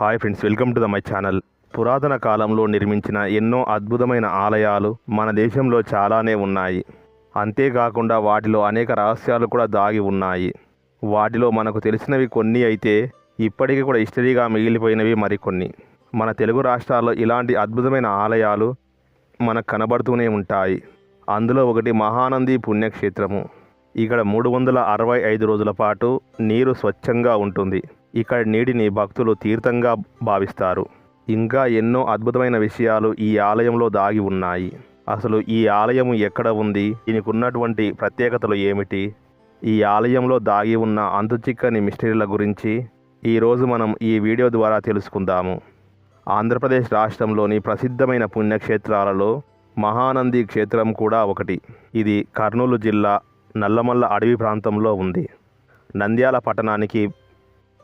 Hi friends welcome to the my channel పురాతన కాలంలో నిర్మించిన ఎన్నో అద్భుతమైన ఆలయాలు మన దేశంలో చాలానే ఉన్నాయి. అంతేకాకుండా వాటిలో అనేక రహస్యాలు కూడా దాగి ఉన్నాయి. వాటిలో మనకు తెలిసినవి కొన్ని అయితే ఇప్పటికీ కూడా హిస్టరీగా మిగిలిపోయినవి మరికొన్ని. మన తెలుగు రాష్ట్రాల్లో ఇలాంటి అద్భుతమైన ఆలయాలు మనకు కనబడుతూనే ఉంటాయి. అందులో ఒకటి మహానంది పుణ్యక్షేత్రము. ఇక్కడ మూడు వందల అరవై ఐదు రోజుల పాటు నీరు స్వచ్ఛంగా ఉంటుంది. ఇక్కడ నీటిని భక్తులు తీర్థంగా భావిస్తారు. ఇంకా ఎన్నో అద్భుతమైన విషయాలు ఈ ఆలయంలో దాగి ఉన్నాయి. అసలు ఈ ఆలయం ఎక్కడ ఉంది? దీనికి ఉన్నటువంటి ప్రత్యేకతలు ఏమిటి? ఈ ఆలయంలో దాగి ఉన్న అంతుచిక్కని మిస్టరీల గురించి ఈరోజు మనం ఈ వీడియో ద్వారా తెలుసుకుందాము. ఆంధ్రప్రదేశ్ రాష్ట్రంలోని ప్రసిద్ధమైన పుణ్యక్షేత్రాలలో మహానంది క్షేత్రం కూడా ఒకటి. ఇది కర్నూలు జిల్లా నల్లమల్ల అడవి ప్రాంతంలో ఉంది. నంద్యాల పట్టణానికి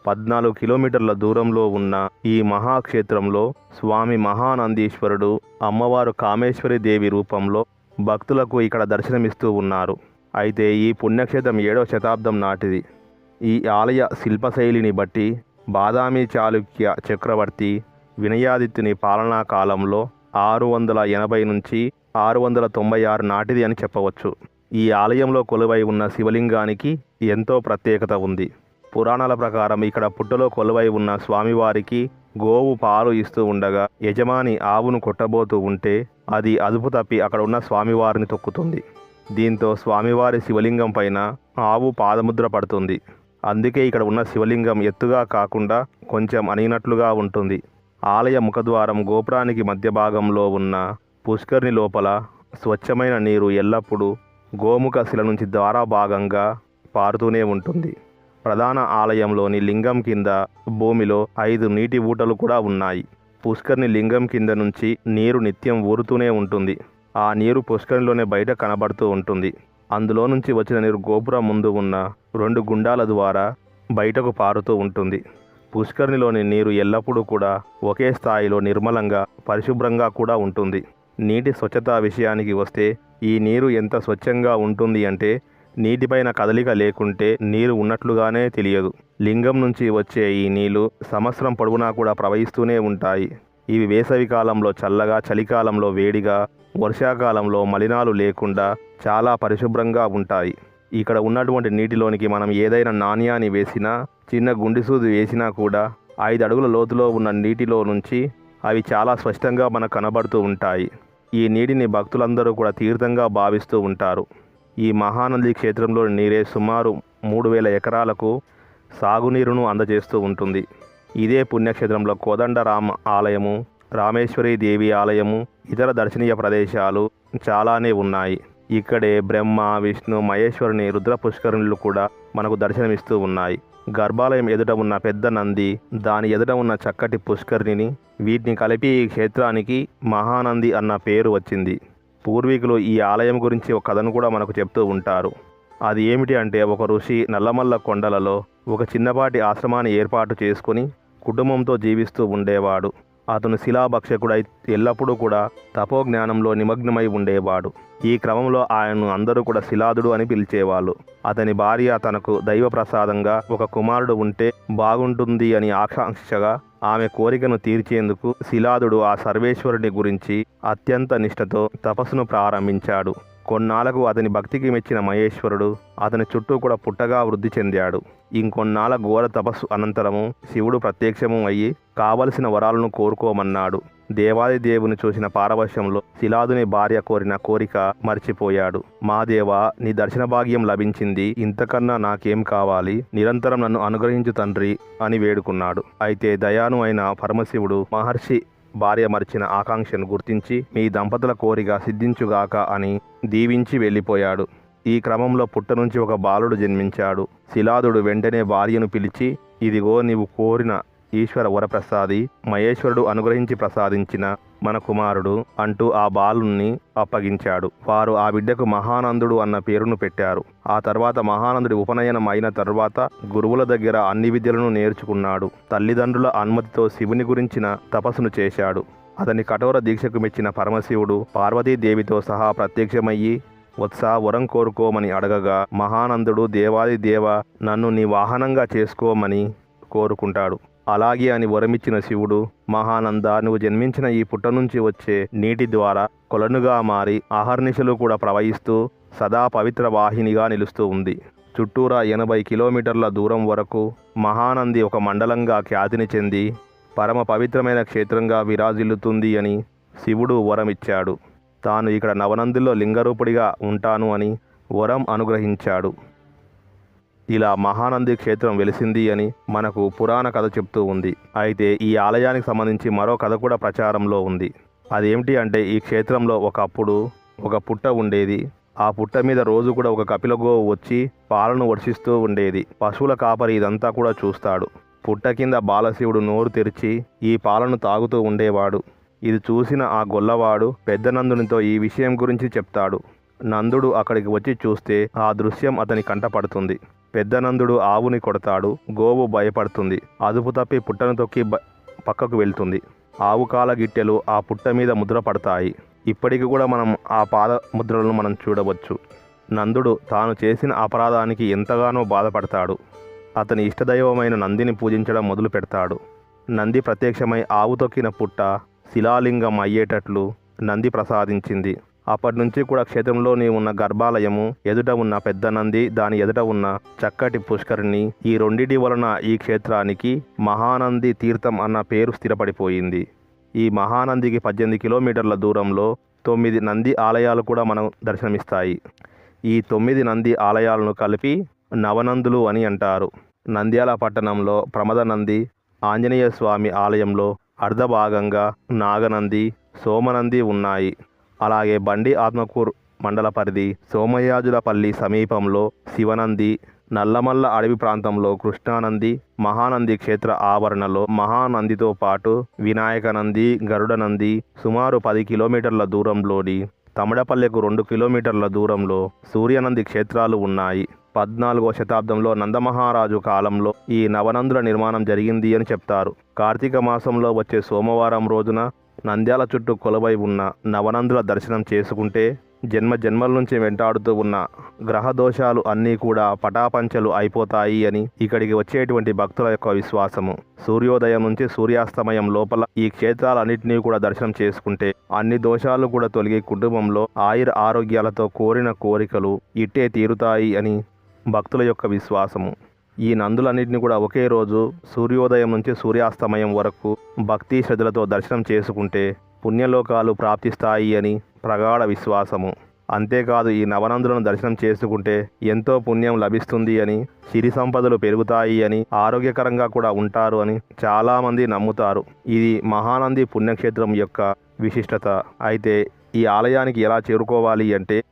పద్నాలుగు కిలోమీటర్ల దూరంలో ఉన్న ఈ మహాక్షేత్రంలో స్వామి మహానందీశ్వరుడు అమ్మవారు కామేశ్వరి దేవి రూపంలో భక్తులకు ఇక్కడ దర్శనమిస్తూ ఉన్నారు. అయితే ఈ పుణ్యక్షేత్రం ఏడవ శతాబ్దం నాటిది. ఈ ఆలయ శిల్పశైలిని బట్టి బాదామి చాళుక్య చక్రవర్తి వినయాదిత్యుని పాలనా కాలంలో ఆరు వందల ఎనభై నుంచి ఆరు వందల తొంభై ఆరు నాటిది అని చెప్పవచ్చు. ఈ ఆలయంలో కొలువై ఉన్న శివలింగానికి ఎంతో ప్రత్యేకత ఉంది. పురాణాల ప్రకారం ఇక్కడ పుట్టలో కొలువై ఉన్న స్వామివారికి గోవు పాలు ఇస్తూ ఉండగా యజమాని ఆవును కొట్టబోతూ ఉంటే అది అదుపు తప్పి అక్కడ ఉన్న స్వామివారిని తొక్కుతుంది. దీంతో స్వామివారి శివలింగం పైన ఆవు పాదముద్ర పడుతుంది. అందుకే ఇక్కడ ఉన్న శివలింగం ఎత్తుగా కాకుండా కొంచెం అణిగినట్లుగా ఉంటుంది. ఆలయ ముఖద్వారం గోపురానికి మధ్య భాగంలో ఉన్న పుష్కరిణి లోపల స్వచ్ఛమైన నీరు ఎల్లప్పుడూ గోముఖ శిల నుంచి ద్వారా భాగంగా పారుతూనే ఉంటుంది. ప్రధాన ఆలయంలోని లింగం కింద భూమిలో ఐదు నీటి ఊటలు కూడా ఉన్నాయి. పుష్కరిణి లింగం కింద నుంచి నీరు నిత్యం ఊరుతూనే ఉంటుంది. ఆ నీరు పుష్కరిలోనే బయట కనబడుతూ ఉంటుంది. అందులో నుంచి వచ్చిన నీరు గోపురం ముందు ఉన్న రెండు గుండాల ద్వారా బయటకు పారుతూ ఉంటుంది. పుష్కరిణిలోని నీరు ఎల్లప్పుడూ కూడా ఒకే స్థాయిలో నిర్మలంగా పరిశుభ్రంగా కూడా ఉంటుంది. నీటి స్వచ్ఛత విషయానికి వస్తే ఈ నీరు ఎంత స్వచ్ఛంగా ఉంటుంది అంటే నీటిపైన కదలిక లేకుంటే నీరు ఉన్నట్లుగానే తెలియదు. లింగం నుంచి వచ్చే ఈ నీళ్ళు సంవత్సరం పొడవునా కూడా ప్రవహిస్తూనే ఉంటాయి. ఇవి వేసవి కాలంలో చల్లగా చలికాలంలో వేడిగా వర్షాకాలంలో మలినాలు లేకుండా చాలా పరిశుభ్రంగా ఉంటాయి. ఇక్కడ ఉన్నటువంటి నీటిలోనికి మనం ఏదైనా నాణ్యాన్ని వేసినా చిన్న గుండిసూది వేసినా కూడా ఐదు అడుగుల లోతులో ఉన్న నీటిలో నుంచి అవి చాలా స్పష్టంగా మనకు కనబడుతూ ఉంటాయి. ఈ నీటిని భక్తులందరూ కూడా తీర్థంగా భావిస్తూ ఉంటారు. ఈ మహానంది క్షేత్రంలో నీరే సుమారు మూడు వేల ఎకరాలకు సాగునీరును అందజేస్తూ ఉంటుంది. ఇదే పుణ్యక్షేత్రంలో కోదండరామ ఆలయము రామేశ్వరి దేవి ఆలయము ఇతర దర్శనీయ ప్రదేశాలు చాలానే ఉన్నాయి. ఇక్కడే బ్రహ్మ విష్ణు మహేశ్వరుని రుద్ర పుష్కరుణులు కూడా మనకు దర్శనమిస్తూ ఉన్నాయి. గర్భాలయం ఎదుట ఉన్న పెద్ద నంది దాని ఎదుట ఉన్న చక్కటి పుష్కరిణిని వీటిని కలిపి ఈ క్షేత్రానికి మహానంది అన్న పేరు వచ్చింది. పూర్వీకులు ఈ ఆలయం గురించి ఒక కథను కూడా మనకు చెప్తూ ఉంటారు. అది ఏమిటి అంటే ఒక ఋషి నల్లమల్ల కొండలలో ఒక చిన్నపాటి ఆశ్రమాన్ని ఏర్పాటు చేసుకుని కుటుంబంతో జీవిస్తూ ఉండేవాడు. అతను శిలాభక్షకుడై ఎల్లప్పుడూ కూడా తపోజ్ఞానంలో నిమగ్నమై ఉండేవాడు. ఈ క్రమంలో ఆయనను అందరూ కూడా శిలాదుడు అని పిలిచేవాళ్ళు. అతని భార్య తనకు దైవప్రసాదంగా ఒక కుమారుడు ఉంటే బాగుంటుంది అని ఆకాంక్షగా ఆమె కోరికను తీర్చేందుకు శిలాదుడు ఆ సర్వేశ్వరుని గురించి అత్యంత నిష్ఠతో తపస్సును ప్రారంభించాడు. కొన్నాళ్ళకు అతని భక్తికి మెచ్చిన మహేశ్వరుడు అతని చుట్టూ కూడా పుట్టగా వృద్ధి చెందాడు. ఇంకొన్నాళ్ళ ఘోర తపస్సు అనంతరము శివుడు ప్రత్యక్షము అయ్యి కావలసిన వరాలను కోరుకోమన్నాడు. దేవాది దేవుని చూసిన పారవశ్యంలో శిలాదుని భార్య కోరిన కోరిక మర్చిపోయాడు. మాదేవ నీ దర్శన భాగ్యం లభించింది. ఇంతకన్నా నాకేం కావాలి? నిరంతరం నన్ను అనుగ్రహించు తండ్రి అని వేడుకున్నాడు. అయితే దయాను అయిన పరమశివుడు మహర్షి భార్య మరిచిన ఆకాంక్షను గుర్తించి మీ దంపతుల కోరిక సిద్ధించుగాక అని దీవించి వెళ్ళిపోయాడు. ఈ క్రమంలో పుట్ట నుంచి ఒక బాలుడు జన్మించాడు. శిలాదుడు వెంటనే భార్యను పిలిచి ఇదిగో నీవు కోరిన ఈశ్వర వరప్రసాది మహేశ్వరుడు అనుగ్రహించి ప్రసాదించిన మన కుమారుడు అంటూ ఆ బాలుణ్ణి అప్పగించాడు. వారు ఆ బిడ్డకు మహానందుడు అన్న పేరును పెట్టారు. ఆ తర్వాత మహానందుడి ఉపనయనం అయిన తర్వాత గురువుల దగ్గర అన్ని విద్యలను నేర్చుకున్నాడు. తల్లిదండ్రుల అనుమతితో శివుని గురించిన తపస్సును చేశాడు. అతని కఠోర దీక్షకు మెచ్చిన పరమశివుడు పార్వతీదేవితో సహా ప్రత్యక్షమయ్యి వత్స వరం కోరుకోమని అడగగా మహానందుడు దేవాది దేవ నన్ను నీ వాహనంగా చేసుకోమని కోరుకుంటాడు. అలాగే అని వరమిచ్చిన శివుడు మహానంద నువ్వు జన్మించిన ఈ పుట్ట నుంచి వచ్చే నీటి ద్వారా కొలనుగా మారి అహర్నిశలు కూడా ప్రవహిస్తూ సదా పవిత్ర వాహినిగా నిలుస్తూ ఉంది. చుట్టూరా ఎనభై కిలోమీటర్ల దూరం వరకు మహానంది ఒక మండలంగా ఖ్యాతిని చెంది పరమ పవిత్రమైన క్షేత్రంగా విరాజిల్లుతుంది అని శివుడు వరమిచ్చాడు. తాను ఇక్కడ నవనందుల్లో లింగరూపుడిగా ఉంటాను అని వరం అనుగ్రహించాడు. ఇలా మహానంది క్షేత్రం వెలిసింది అని మనకు పురాణ కథ చెప్తూ ఉంది. అయితే ఈ ఆలయానికి సంబంధించి మరో కథ కూడా ప్రచారంలో ఉంది. అదేమిటి అంటే ఈ క్షేత్రంలో ఒకప్పుడు ఒక పుట్ట ఉండేది. ఆ పుట్ట మీద రోజు కూడా ఒక కపిలగో వచ్చి పాలను వర్షిస్తూ ఉండేది. పశువుల కాపరి ఇదంతా కూడా చూస్తాడు. పుట్ట కింద బాలశివుడు నోరు తెరిచి ఈ పాలను తాగుతూ ఉండేవాడు. ఇది చూసిన ఆ గొల్లవాడు పెద్ద నందునితో ఈ విషయం గురించి చెప్తాడు. నందుడు అక్కడికి వచ్చి చూస్తే ఆ దృశ్యం అతని కంటపడుతుంది పెద్ద నందుడు ఆవుని కొడతాడు. గోవు భయపడుతుంది. అదుపు తప్పి పుట్టను తొక్కి పక్కకు వెళ్తుంది. ఆవు కాల గిట్టెలు ఆ పుట్ట మీద ముద్ర పడతాయి. ఇప్పటికి కూడా మనం ఆ పాద ముద్రలను మనం చూడవచ్చు. నందుడు తాను చేసిన అపరాధానికి ఎంతగానో బాధపడతాడు. అతని ఇష్టదైవమైన నందిని పూజించడం మొదలు పెడతాడు నంది ప్రత్యక్షమై ఆవు తొక్కిన పుట్ట శిలాలింగం అయ్యేటట్లు నంది ప్రసాదించింది. అప్పటి నుంచి కూడా క్షేత్రంలోని ఉన్న గర్భాలయము ఎదుట ఉన్న పెద్ద నంది దాని ఎదుట ఉన్న చక్కటి పుష్కరిణి ఈ రెండిటి వలన ఈ క్షేత్రానికి మహానంది తీర్థం అన్న పేరు స్థిరపడిపోయింది. ఈ మహానందికి పద్దెనిమిది కిలోమీటర్ల దూరంలో తొమ్మిది నంది ఆలయాలు కూడా మనం దర్శనమిస్తాయి. ఈ తొమ్మిది నంది ఆలయాలను కలిపి నవనందులు అని అంటారు. నంద్యాల పట్టణంలో ప్రమద నంది ఆంజనేయ స్వామి ఆలయంలో అర్ధభాగంగా నాగనంది సోమనంది ఉన్నాయి. అలాగే బండి ఆత్మకూర్ మండల పరిధి సోమయాజులపల్లి సమీపంలో శివనంది నల్లమల్ల అడవి ప్రాంతంలో కృష్ణానంది మహానంది క్షేత్ర ఆవరణలో మహానందితో పాటు వినాయకనంది గరుడనంది సుమారు పది కిలోమీటర్ల దూరంలోని తమిడపల్లెకు రెండు కిలోమీటర్ల దూరంలో సూర్యనంది క్షేత్రాలు ఉన్నాయి. పద్నాలుగో శతాబ్దంలో నందమహారాజు కాలంలో ఈ నవనందుల నిర్మాణం జరిగింది అని చెప్తారు. కార్తీక మాసంలో వచ్చే సోమవారం రోజున నంద్యాల చుట్టూ కొలవై ఉన్న నవనందుల దర్శనం చేసుకుంటే జన్మ జన్మల నుంచి వెంటాడుతూ ఉన్న గ్రహ దోషాలు అన్నీ కూడా పటాపంచలు అయిపోతాయి అని ఇక్కడికి వచ్చేటువంటి భక్తుల యొక్క విశ్వాసము. సూర్యోదయం నుంచి సూర్యాస్తమయం లోపల ఈ క్షేత్రాలన్నింటినీ కూడా దర్శనం చేసుకుంటే అన్ని దోషాలు కూడా తొలగి కుటుంబంలో ఆయుర ఆరోగ్యాలతో కోరిన కోరికలు ఇట్టే తీరుతాయి అని భక్తుల యొక్క విశ్వాసము. ఈ నందులన్నింటినీ కూడా ఒకే రోజు సూర్యోదయం నుంచి సూర్యాస్తమయం వరకు భక్తి శ్రద్ధలతో దర్శనం చేసుకుంటే పుణ్యలోకాలు ప్రాప్తిస్తాయి అని ప్రగాఢ విశ్వాసము. అంతేకాదు ఈ నవనందులను దర్శనం చేసుకుంటే ఎంతో పుణ్యం లభిస్తుంది అని సిరి సంపదలు పెరుగుతాయి అని ఆరోగ్యకరంగా కూడా ఉంటారు అని చాలామంది నమ్ముతారు. ఇది మహానంది పుణ్యక్షేత్రం యొక్క విశిష్టత. అయితే ఈ ఆలయానికి ఎలా చేరుకోవాలి అంటే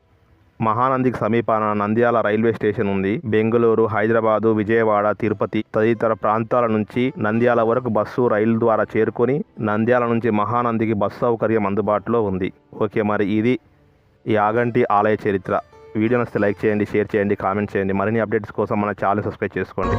మహానందికి సమీపాన నంద్యాల రైల్వే స్టేషన్ ఉంది. బెంగళూరు హైదరాబాదు విజయవాడ తిరుపతి తదితర ప్రాంతాల నుంచి నంద్యాల వరకు బస్సు రైలు ద్వారా చేరుకొని నంద్యాల నుంచి మహానందికి బస్సు సౌకర్యం అందుబాటులో ఉంది. ఓకే మరి ఇది యాగంటి ఆలయ చరిత్ర. వీడియో నచ్చితే లైక్ చేయండి షేర్ చేయండి కామెంట్ చేయండి. మరిన్ని అప్డేట్స్ కోసం మన ఛానల్ సబ్స్క్రైబ్ చేసుకోండి.